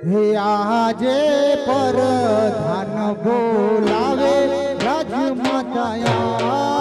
આજે પરધાન બોલાવે રાજમાતા આવજો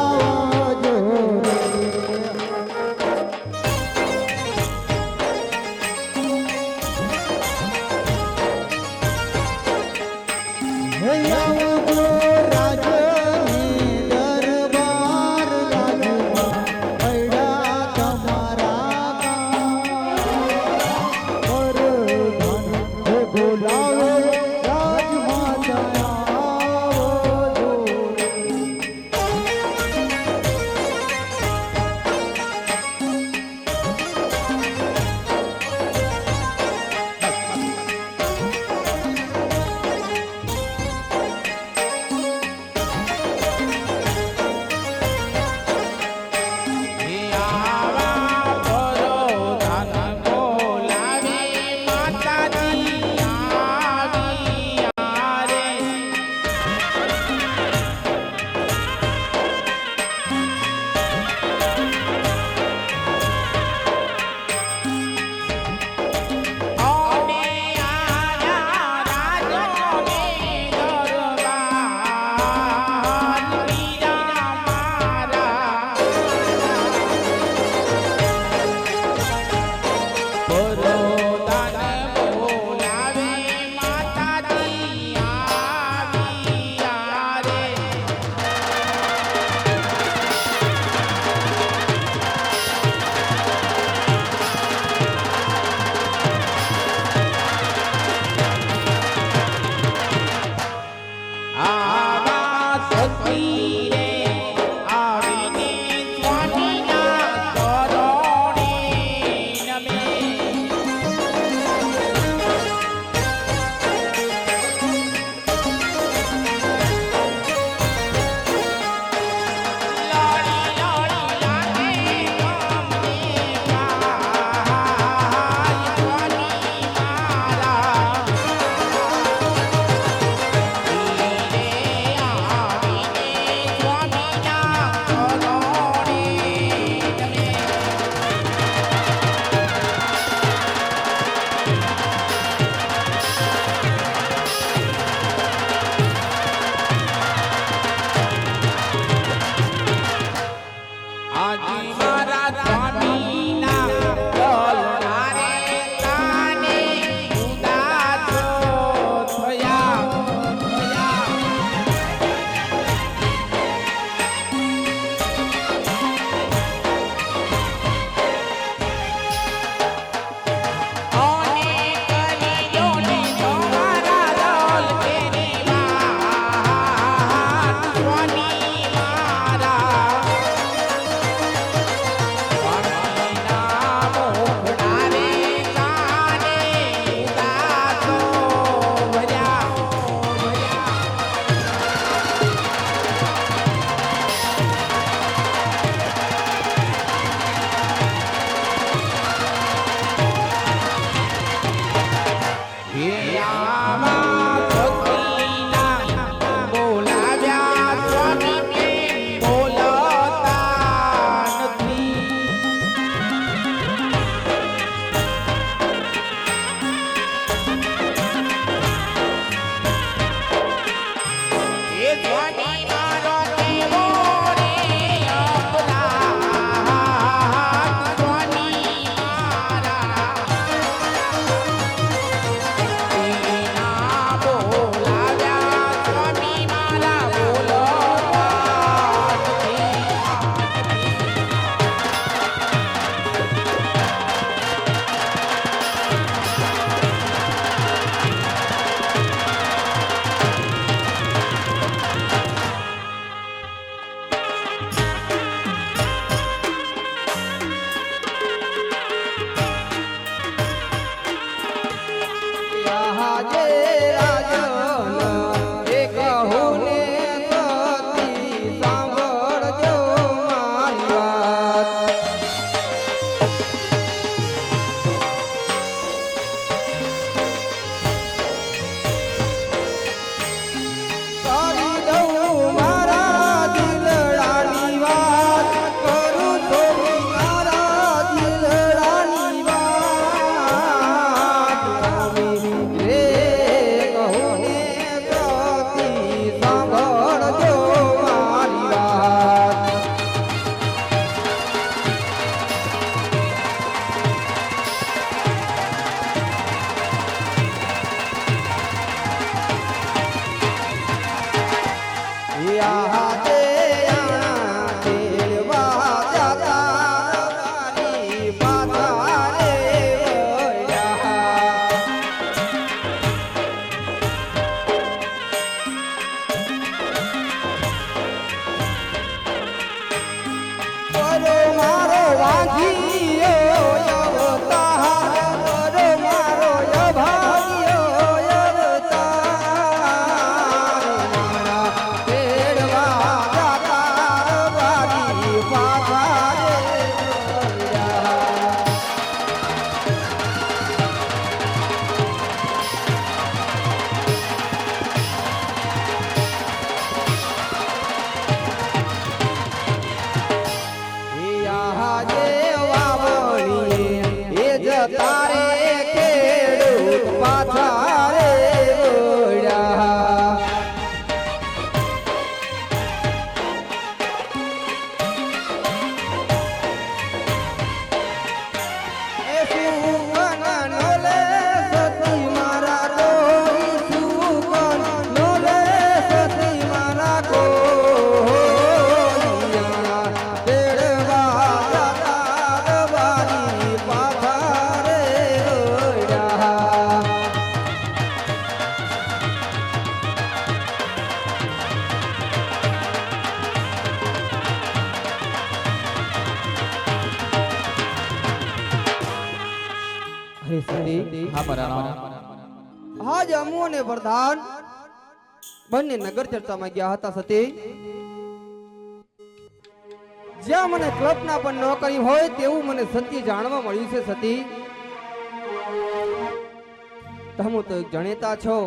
અને વરદાન? બંને નગર ચર્ચામાં ગયા હતા સતી. જ્યાં મને કલ્પના પણ ન હોય તેવું મને સત્ય જાણવા મળ્યું છે સતી. તમે તો એક જણેતા છો.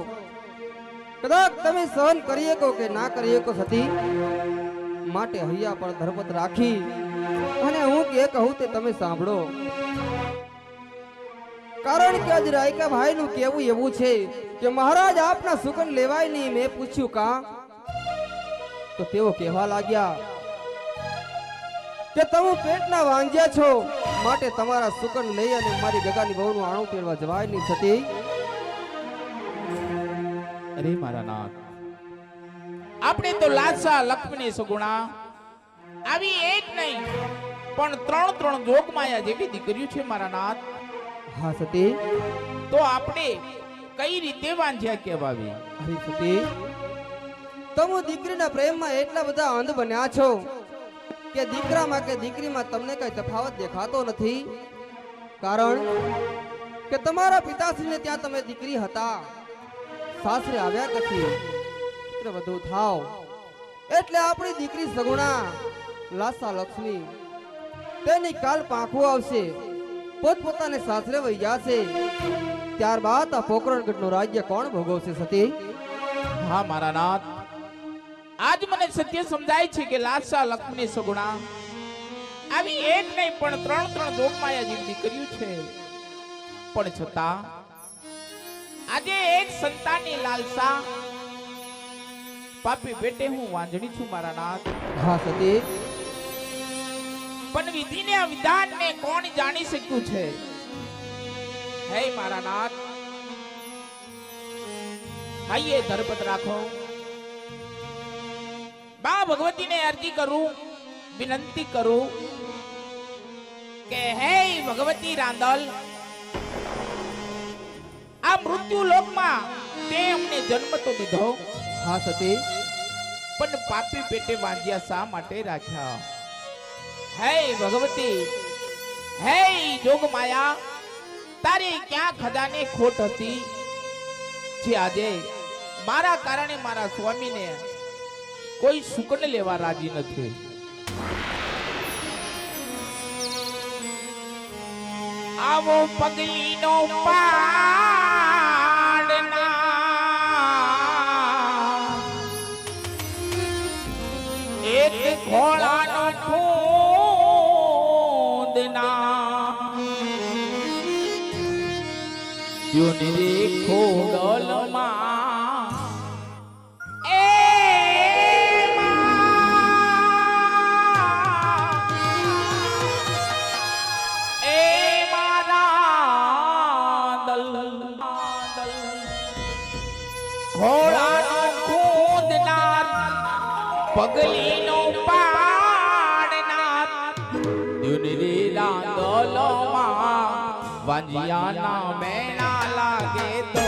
કદાચ તમે સહન કરી શકો કે ના કરી શકો સતી. માટે હૈયા પર ધરપત રાખી. અને હું કે કહું તે તમે સાંભળો. કારણ કે આજ રાયકા ભાઈ નું કેવું એવું છે કે મહારાજ આપના સુગંધ લેવાય નહીં. મેં પૂછ્યું, કા? તો તેઓ કહેવા લાગ્યા કે, તમે પેટના વાંજ્યા છો. માટે તમારા સુગંધ લઈ અને મારી ગગાની બહુનું આણું પહેરવા જવાય નહીં થતી. અરે મારા નાથ, આપણે તો લાસા લક્ષ્મણી સુગુણા. આવી એક નહીં, પણ ત્રણ ત્રણ જોગમાયા જેવી દીકરીઓ છે મારા નાથ. હા સતી. તો આપણે કઈ રીતે વાંધ્યા કહેવાવી? હરી સતી તમે દીકરીના પ્રેમમાં એટલા બધા અંધ બન્યા છો કે દીકરામાં કે દીકરીમાં તમને કઈ તફાવત દેખાતો નથી. કારણ કે તમારા પિતાશ્રીને ત્યાં તમે દીકરી હતા. સાસરે આવ્યા પછી પુત્ર વધુ થાવ. એટલે આપણી દીકરી સગુણા લાસા લક્ષ્મી તેની કાલ પાંખું આવશે. પોતપોતાને સાસરે વહી છે ત્યારબાદ આ પોકરણગઢનું રાજ્ય કોણ ભોગવશે સતી? હા મારા નાથ. આજ મને સત્ય સમજાય છે કે લાસા લક્ષ્મી સગુણા. આવી એક નહીં પણ ત્રણ ત્રણ જોગમાયા જીવતી કર્યું છે. પણ છતાં આજે એક સંતાનની લાલસા. પાપી બેટે હું વાંજણી છું મારા નાથ. હા સતી. પણ વિધિને આ વિધાનને કોણ જાણી શક્યું છે? હે મારા નાથ આઈએ ધરપત રાખો. બા ભગવતીને અરજી કરું વિનંતી કરું કે હે ભગવતી રાંદલ આ મૃત્યુ લોકમાં તે અમને જન્મ તો દીધો. હા સતી. પણ પાપી પેટે વાંજ્યા શા માટે રાખ્યા? હે ભગવતી, હે જોગ માયા, તારી ક્યાં ખજાને ખોટ હતી? જે આજે મારા કારણે મારા સ્વામીને કોઈ સુકન લેવા રાજી નથી. આવો પગલીનો પાડના એક ઘોડાનો યુનિ ખોડલમાં એ એ મારા દલ. ઘોડાનો ખોદનાર પગલીનો પાડનાર દુનરી લાંદોલોમાં વાંજિયાના મેણા લાગે તો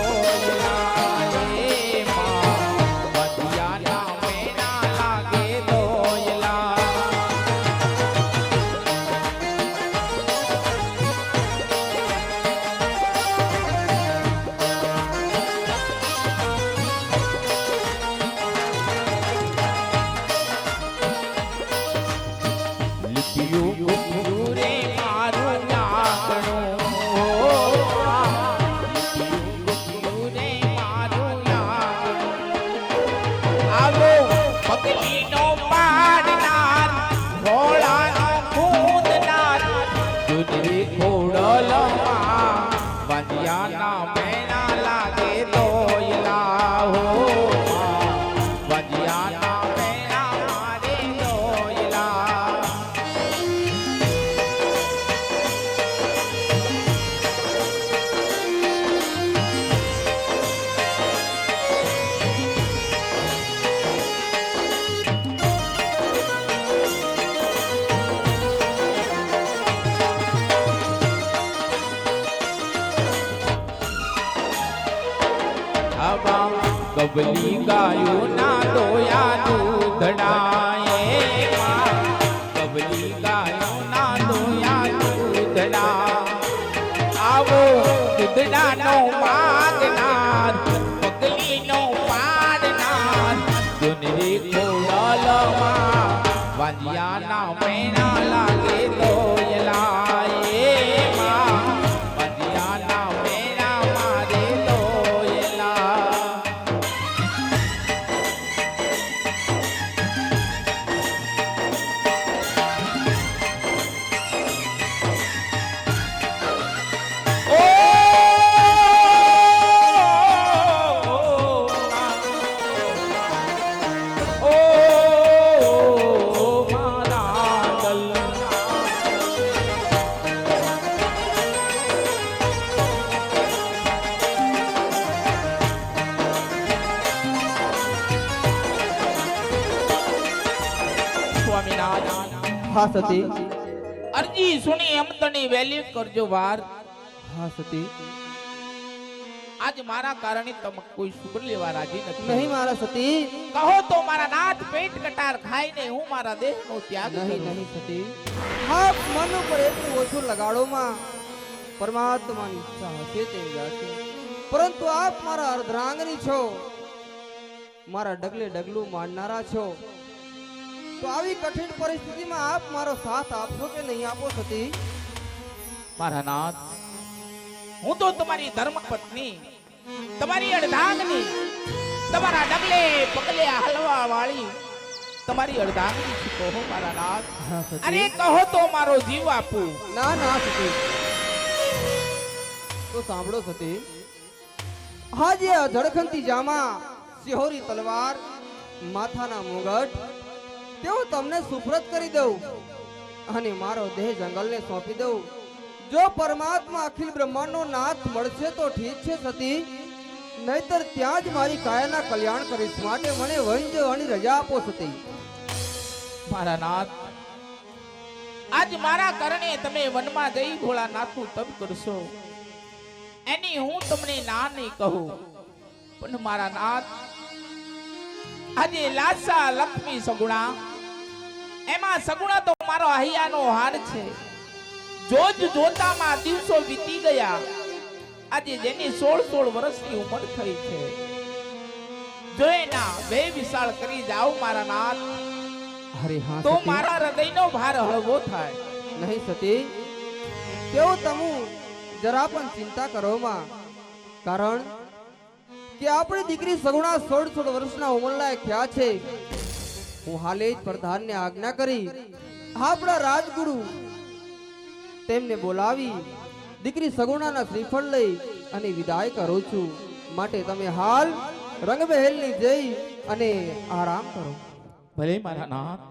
સ્વામિનારાયણ હા સતી. અરજી સુની એમ તણી વેલી કરજો વાર. હા સતી. આજ મારા કારણે તમે કોઈ શુભ લેવા રાજી નથી. નહીં મારા સતી. કહો તો મારા નાથ પેટ કટાર ખાઈને હું મારા દેહનો ત્યાગ નહીં નહીં સતી. હા મન ઉપર એટલું ઓછું લગાડોમાં પરમાત્માની ઈચ્છા હશે તે જાશે પરંતુ આપ મારા અર્ધરાંગની છો. મારા ડગલે ડગલું માનનારા છો. તો આવી કઠિન પરિસ્થિતિમાં આપ મારો સાથ આપશો કે નહીં આપો સતી? મારા નાથ હું તો તમારી ધર્મ પત્ની તમારી અડધાંગની તમારા ડગલે પગલે હલવા વાળી તમારી અડધાંગની કહો મારા નાથ. અરે કહો તો મારો જીવ આપું. ના ના સતી. તો સાંભળો સતી. હા જે અધડખંતી જામા સિહોરી તલવાર માથાના મુગટ તેઓ તમને સુપ્રત કરી દઉં અને મારો દેહ જંગલને સોંપી દઉં. જો પરમાત્મા અખિલ બ્રહ્માંડનો નાથ મળશે તો ઠીક છે સતી. નહીતર ત્યાં જ મારી કાયાના કલ્યાણ કરીશ માટે મને વંજ અને રજા આપો સતી. મારા નાથ, આજ મારા કારણે તમે વનમાં જઈ ભોળાનાથનું તપ કરશો. એની હું તમને ના નહીં કહું. પણ મારા નાથ, આજે લાસા લક્ષ્મી સગુણા એમાં સગુણા તો મારો અહિયાનો હાર છે. જોજ જોતામાં દિવસો વીતી ગયા. આજે જેની સોળ સોળ વર્ષની ઉંમર થઈ છે. ના બે વિશાળ કરી જાઓ મારા નાથ અરે હા તો મારા હૃદયનો ભાર હળવો થાય. નહીં સતી. તેઓ તમુ જરા પણ ચિંતા કરવામાં કારણ કે આપણી દીકરી સગુણા સોળ સોળ વર્ષના ઉંમરલાયક થયા છે. હું હાલે જ પ્રધાનને આજ્ઞા કરી. આપણા રાજગુરુ તેમને બોલાવી, દીકરી સગુણાના શ્રીફળ લઈ અને વિદાય કરું છું. માટે તમે હાલ રંગમહેલની જઈ અને આરામ કરો. ભલે મારા નાથ